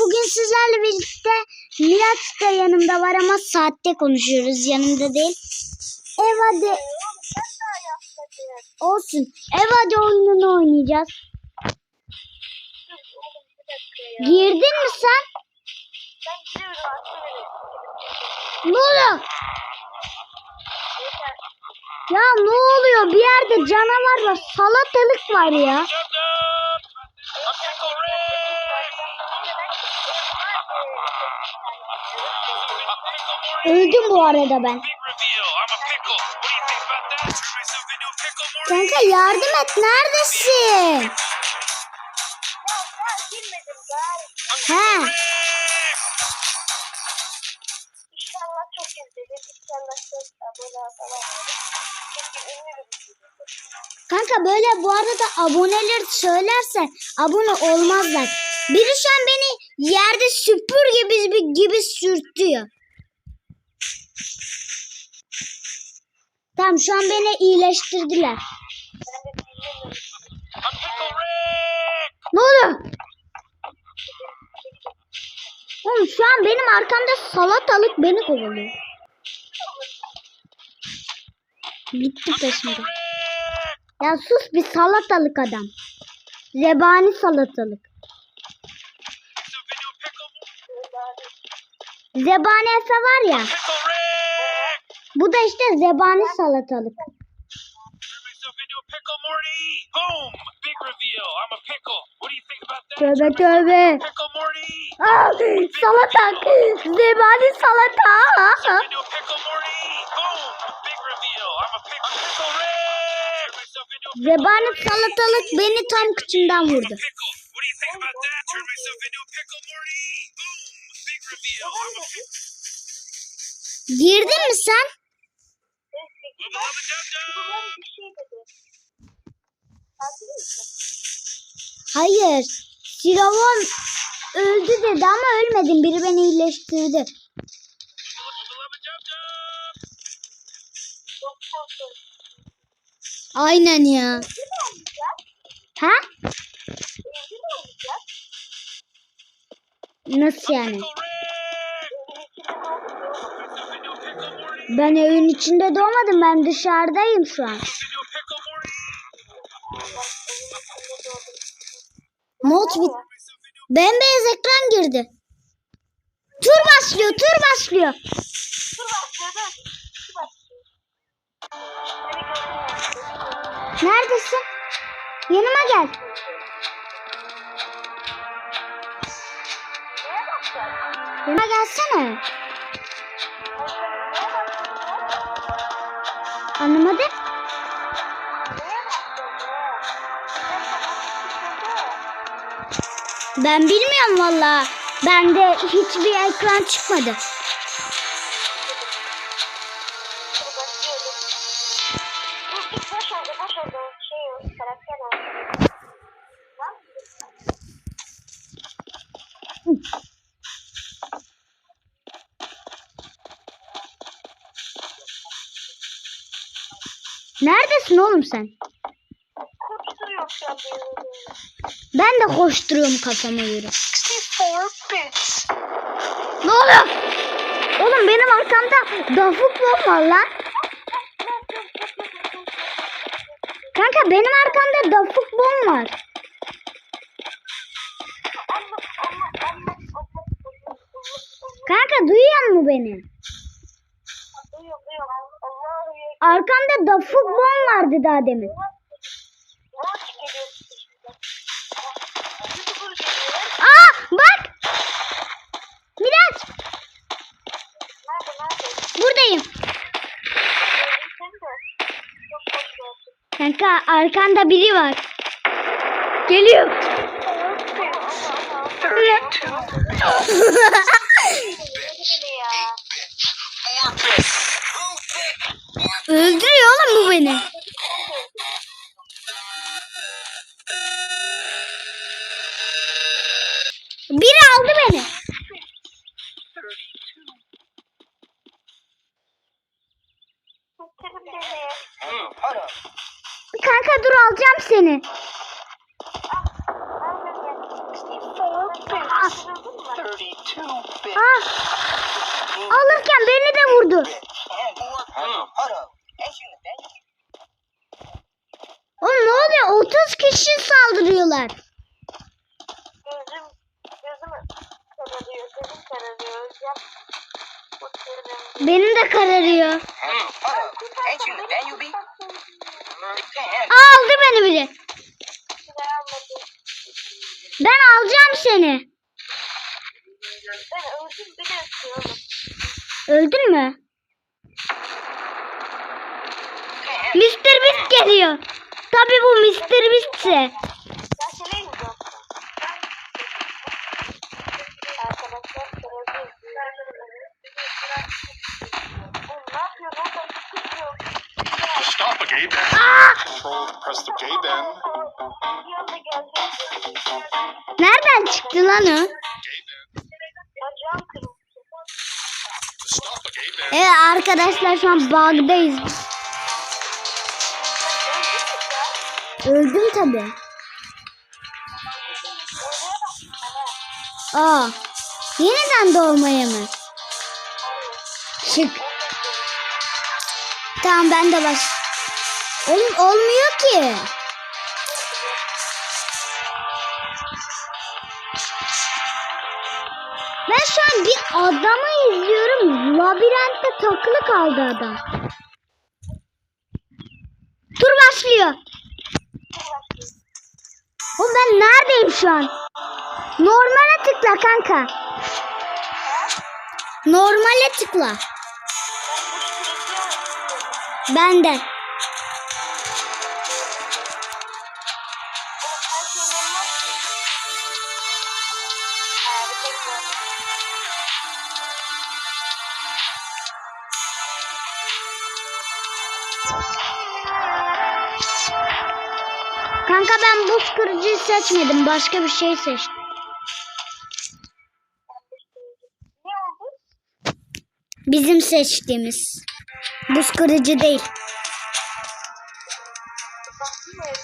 bugün sizlerle birlikte Miraç da yanımda var ama saatte konuşuyoruz. Yanımda değil. Ev hadi Ben daha yapmadım. olsun. Ev hadi oyununu oynayacağız. Girdin mi sen? Ne oluyor? Ya ne oluyor? Bir yerde canavar var. Salatalık var ya. Öldüm bu arada ben. Kanka yardım et. Neredesin? He. Kanka böyle bu arada aboneler söylerse abone olmazlar. Biri şu an yerde süpür gibi gibi sürtüyor. Tamam şu an beni iyileştirdiler. Ne oluyor? Oğlum şu an benim arkamda salatalık beni kovalıyor. Gitti peşimde. Ya sus bir salatalık adam. Zebani salatalık. Zebani Efe var ya. Bu da işte zebani salatalık. Tövbe tövbe. Aa, salata. Zebani salata. Zebani salatalık beni tam kıçımdan vurdu. Girdin mi sen? Hayır. Siravon öldü dedi ama ölmedim. Biri beni iyileştirdi. Aynen ya. Ha? Pickle Morty! Ben evin içinde doğmadım. Ben dışarıdayım şu an. Not bit. Bembeyaz ekran girdi. Tur başlıyor, tur başlıyor. Neredesin? Yanıma gel. Yanıma gelsene. Anlamadım. Ben bilmiyorum valla. Bende hiçbir ekran çıkmadı. Neredesin oğlum sen? Ben de koşturuyorum kafama göre. 64 bits. Ne oluyor? Oğlum benim arkamda dafuk bomb var lan. Kanka benim arkamda dafuk bomb var. Kanka duyuyor musun beni? Duyuyorum duyuyorum. Arkamda dafuk bomb vardı daha demin. Aa bak. Miraç buradayım. Kanka arkanda biri var. Geliyor. Öldürüyor oğlum bu beni. Biri aldı beni. Kanka dur alacağım seni. Ah! Aldı beni almadım. Ben alacağım seni. Ben bile. Öldün mü? Mr. Beast geliyor. Tabii bu Mr. Beast'se. Ya Control, press the anda gelecek. Nereden çıktı lan o? Evet arkadaşlar şu an bug'dayız. Öldüm tabii. Aa, yeniden doğmaya mı? Şık. Tamam ben de baş. Oğlum olmuyor ki. Ben şu an bir adamı izliyorum. Labirentte takılı kaldı adam. Tur başlıyor. Oğlum ben neredeyim şu an? Normale tıkla kanka. Normale tıkla. Ben de. Ben buz kırıcıyı seçmedim. Başka bir şey seçtim. Bizim seçtiğimiz. Buz kırıcı değil.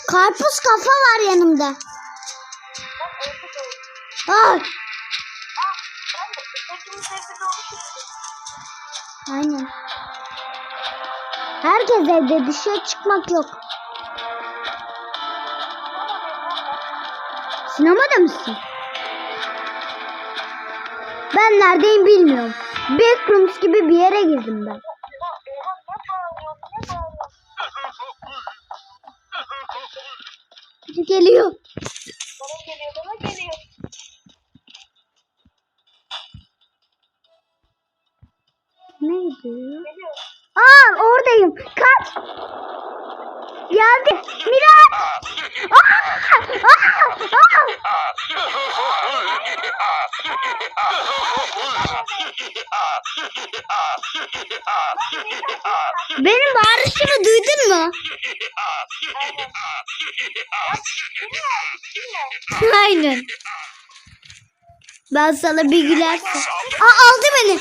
Karpuz kafa var yanımda. Olmuşuz. aynen. Herkes evde dışarı çıkmak yok. Sinemada mısın? Ben neredeyim bilmiyorum. Backrooms gibi bir yere girdim ben. Geliyor. Bana geliyor, bana geliyor. Neydi? Geliyor. Aa oradayım. Kaç. Geldi. Aa! Benim bağırışımı duydun mu? Aynen. Ben sana bir gülersin. Aa aldı beni.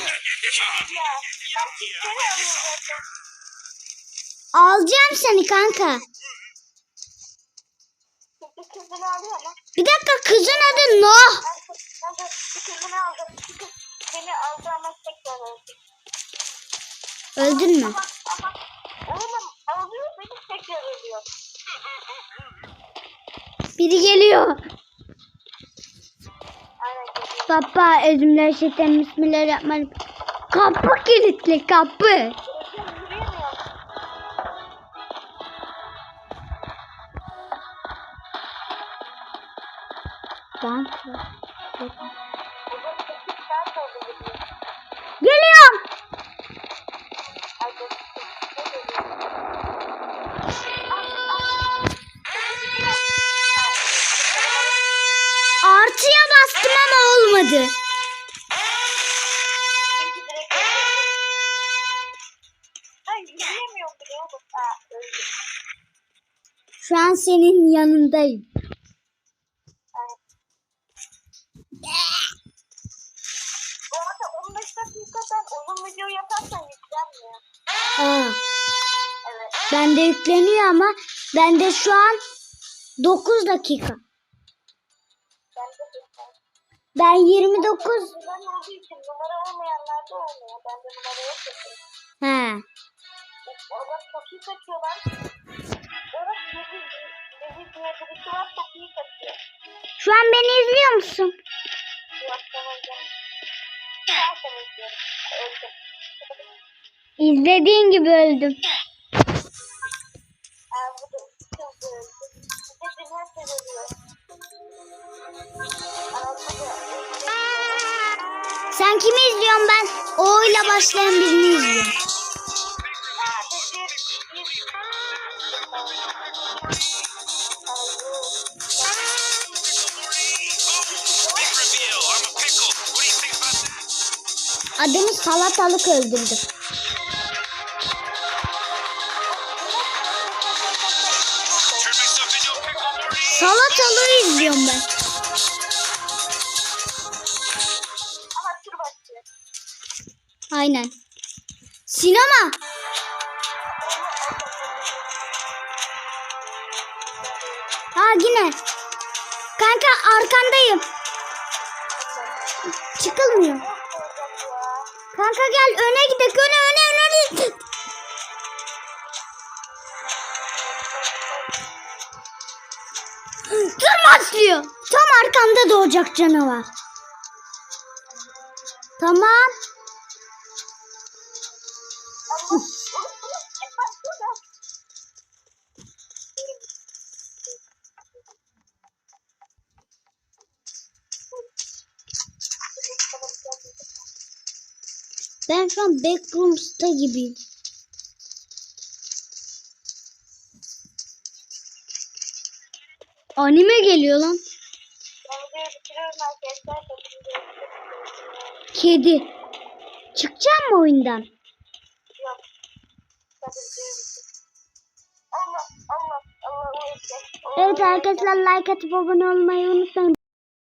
Alacağım seni kanka. Bir dakika kızın adı Noh. Öldün mü? Biri geliyor. Baba özümler şeytan bismillahirrahmanirrahim. Kapı kilitli kapı. Ben. Geliyorum. Artıya bastım ama olmadı. Şu an senin yanındayım. Bende yükleniyor ama bende şu an 9 dakika. Ben de yüklen. Ben Ben 29 Özel olduğu için numara olmayanlar da olmuyor. Bende numara yok kesin. He. Şu an beni izliyor musun? İzlediğin gibi öldüm. Kimi izliyorsun ben? O ile başlayan birini izliyorum. Aa, bir, bir, bir. Big reveal. Aynen. Sinema. Ha yine. Kanka arkandayım. Çıkılmıyor. Kanka gel öne gidelim. Öne öne öne. Dur başlıyor. Tam arkamda doğacak canavar. Tamam. Ben şu an Backrooms'ta gibiyim. Anime geliyor lan. Kedi. Çıkacak mı oyundan? Evet arkadaşlar like atıp abone olmayı unutmayın.